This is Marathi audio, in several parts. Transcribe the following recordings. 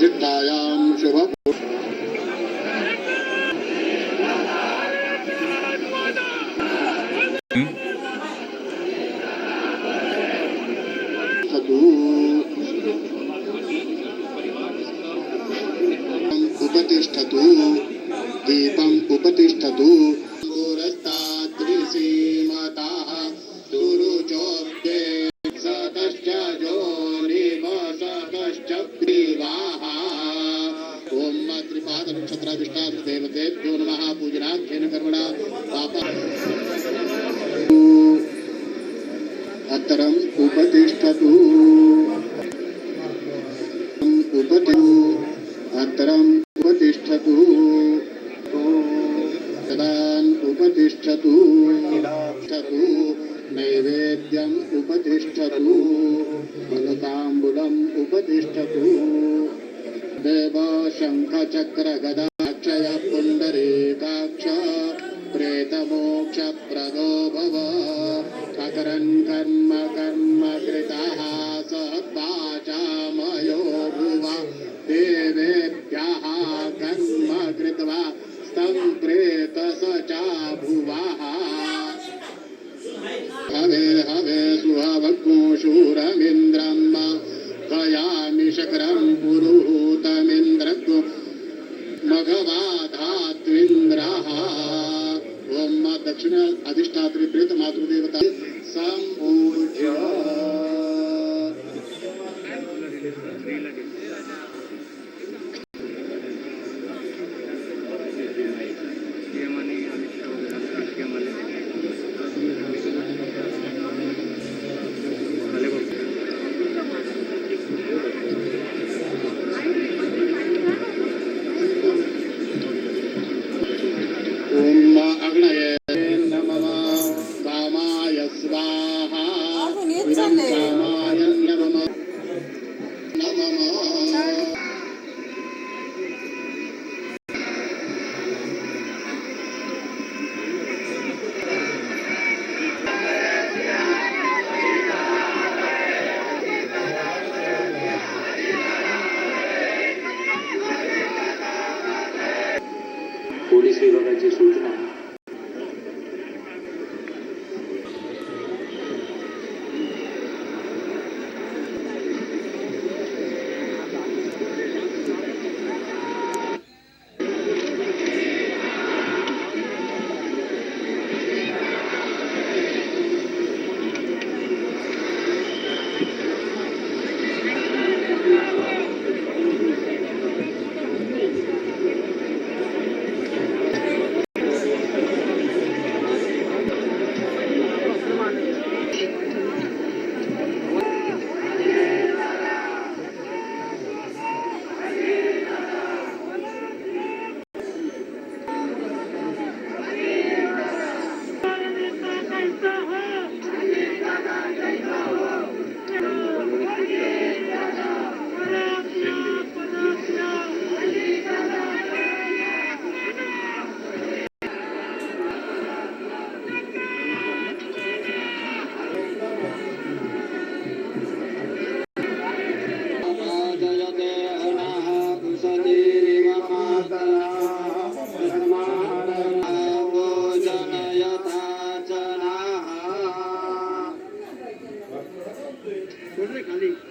प्रसिद्धायां शुभ उपतिष्ठतु दीपम् उपतिष्ठतु पुरस्ताद्रिसीमताः दुरुचोप्ये सतश्च जोनिमसतश्च प्रीवाः నక్షత్రాధిష్టా దేవతేభ్యో నమ పూజనా ధ్యేన కర్మణ పాప అతరం ఉపతిష్టతు ఉపతి అతరం ఉపతిష్టతు సదాన్ ఉపతిష్టతు నైవేద్యం ఉపతిష్టతు ఫలతాంబులం ఉపతిష్టతు देव शङ्खचक्रगदाक्षय पुण्डरीकाक्ष प्रेतमोक्षप्रदो भव अकरन् कर्म कर्म कृतः स corre Cali.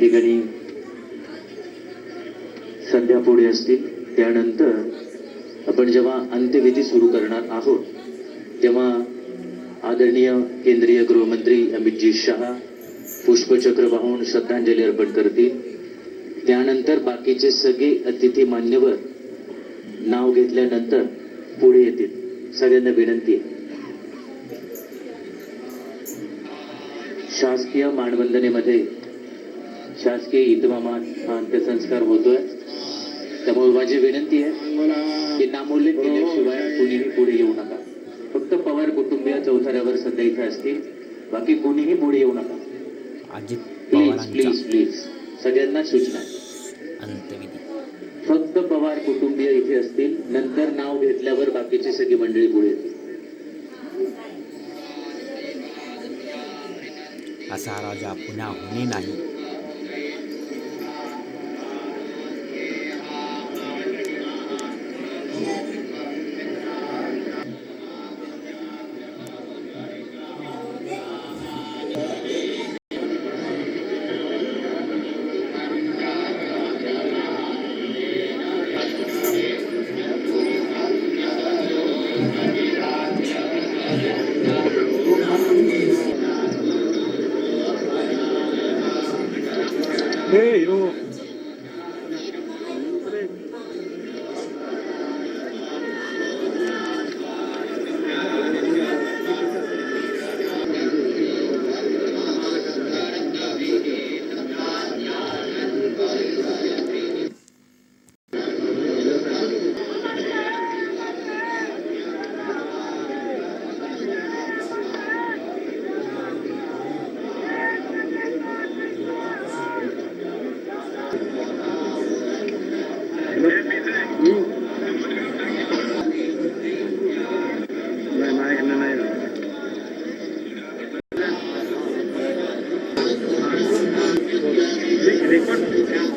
ठिकाणी सध्या पुढे असतील. त्यानंतर आपण जेव्हा अंत्यविधी सुरू करणार आहोत तेव्हा आदरणीय केंद्रीय गृहमंत्री अमितजी शहा पुष्पचक्र वाहून श्रद्धांजली अर्पण करतील. त्यानंतर बाकीचे सगळे अतिथी मान्यवर नाव घेतल्यानंतर पुढे येतील. सगळ्यांना विनंती आहे. शासकीय मानवंदनेमध्ये शासकीय इतमामात अंत्यसंस्कार होतोय. त्यामुळे माझी विनंती आहे की नामोल्लेख केल्याशिवाय कुणीही पुढे येऊ नका. फक्त पवार कुटुंबीय चौथऱ्यावर सध्या इथे असतील. बाकी कुणीही पुढे येऊ नका. अजित प्लीज प्लीज प्लीज सगळ्यांना सूचना फक्त पवार कुटुंबीय इथे असतील. नंतर नाव घेतल्यावर बाकीची सगळी मंडळी पुढे येतील. असा राजा पुन्हा होणे नाही. या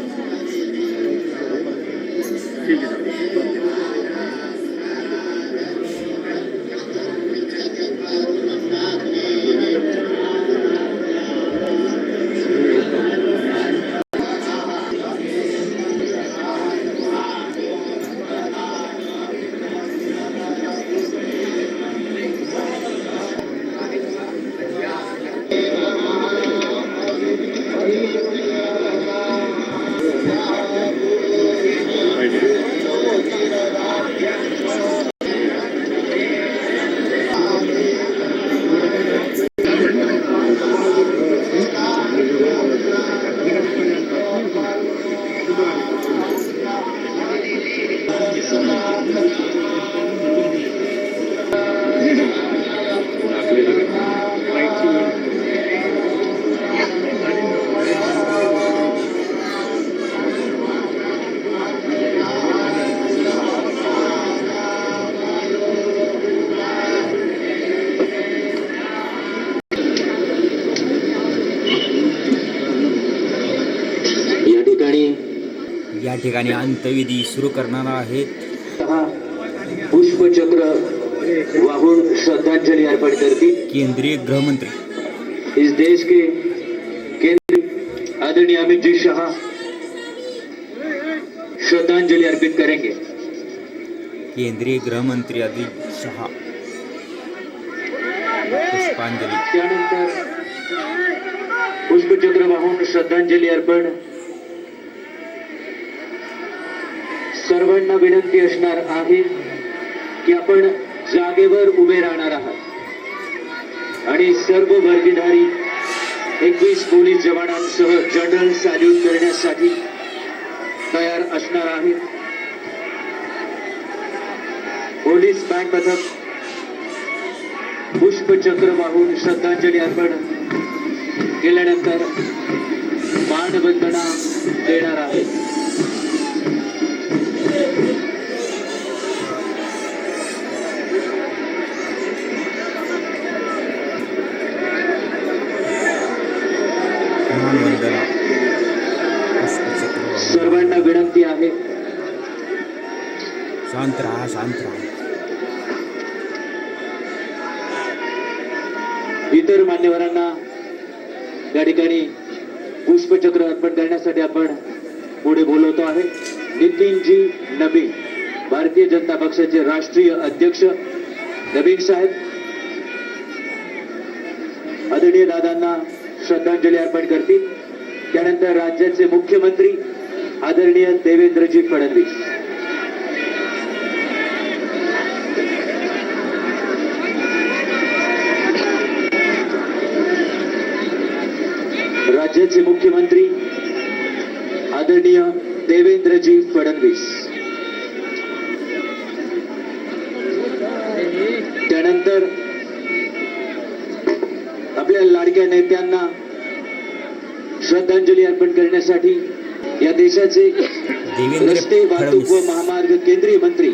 ठिकाणी अंत्यविधी सुरू करणार आहेत पुष्पचक्र वाहून श्रद्धांजली अर्पण करतील. केंद्रीय गृहमंत्री. इस देश के केंद्रीय आदरणीय अमित जी शाह श्रद्धांजलि अर्पित करेंगे। केंद्रीय गृहमंत्री अजित शहा. पुष्पांजली. त्यानंतर पुष्पचक्र वाहून श्रद्धांजली अर्पण सर्वांना विनंती असणार आहे की आपण जागेवर उभे राहणार आहात. आणि सर्व वर्गीधारी एकवीस पोलीस जवानांसह जनरल सॅल्यूट करण्यासाठी तयार असणार आहे पोलीस बँक पथक पुष्पचक्र वाहून श्रद्धांजली अर्पण केल्यानंतर मानवंदना देणार आहे सर्वांना विनंती आहे. शांत राहा शांत इतर मान्यवरांना या ठिकाणी पुष्पचक्र अर्पण करण्यासाठी आपण पुढे बोलवतो आहे. नितीनजी नबी भारतीय जनता पक्षाचे राष्ट्रीय अध्यक्ष नबीन साहेब. आदरणीय दादांना श्रद्धांजली अर्पण करतील. त्यानंतर राज्याचे मुख्यमंत्री आदरणीय देवेंद्रजी फडणवीस. राज्याचे मुख्यमंत्री आदरणीय देवेंद्रजी फडणवीस. त्यानंतर आपल्या लाडक्या नेत्यांना श्रद्धांजली अर्पण करण्यासाठी या देशाचे रस्ते वाहतूक व महामार्ग केंद्रीय मंत्री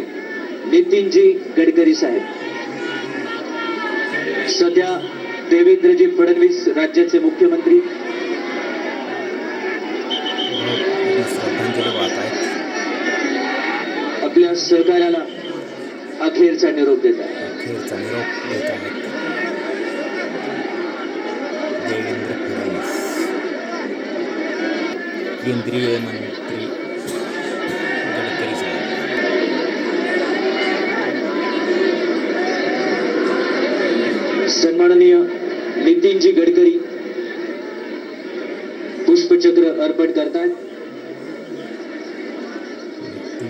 नितीनजी गडकरी साहेब. सध्या देवेंद्रजी फडणवीस राज्याचे मुख्यमंत्री. आपल्या सहकार्याला अखेरचा निरोप देत आहे केंद्रीय मंत्री गडकरी साहेब सन्माननीय नितीनजी गडकरी पुष्पचक्र अर्पण करतात.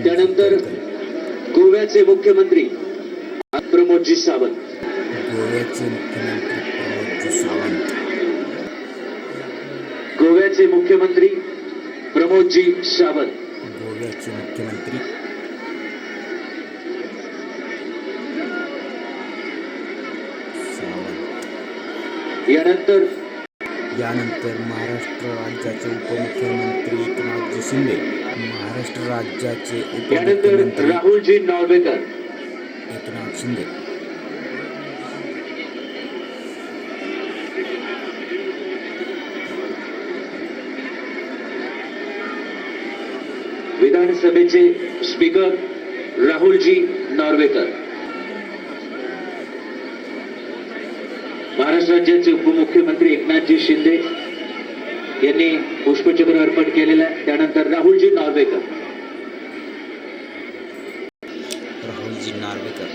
त्यानंतर गोव्याचे मुख्यमंत्री प्रमोदजी सावंत. गोव्याचे मुख्यमंत्री प्रमोदजी सावंत. गोव्याचे मुख्यमंत्री प्रमोदजी सावंत. गोव्याचे मुख्यमंत्री. यानंतर? यानंतर महाराष्ट्र राज्याचे उपमुख्यमंत्री एकनाथजी शिंदे महाराष्ट्र राज्याचे यानंतर उपमुख्यमंत्री राहुलजी नॉर्वेकर. एकनाथ शिंदे. विधानसभेचे स्पीकर राहुलजी नॉर्वेकर. महाराष्ट्र राज्याचे उपमुख्यमंत्री एकनाथजी शिंदे यांनी पुष्पचक्र अर्पण केलेलं आहे. त्यानंतर राहुलजी नॉर्वेकर. राहुलजी नार्वेकर.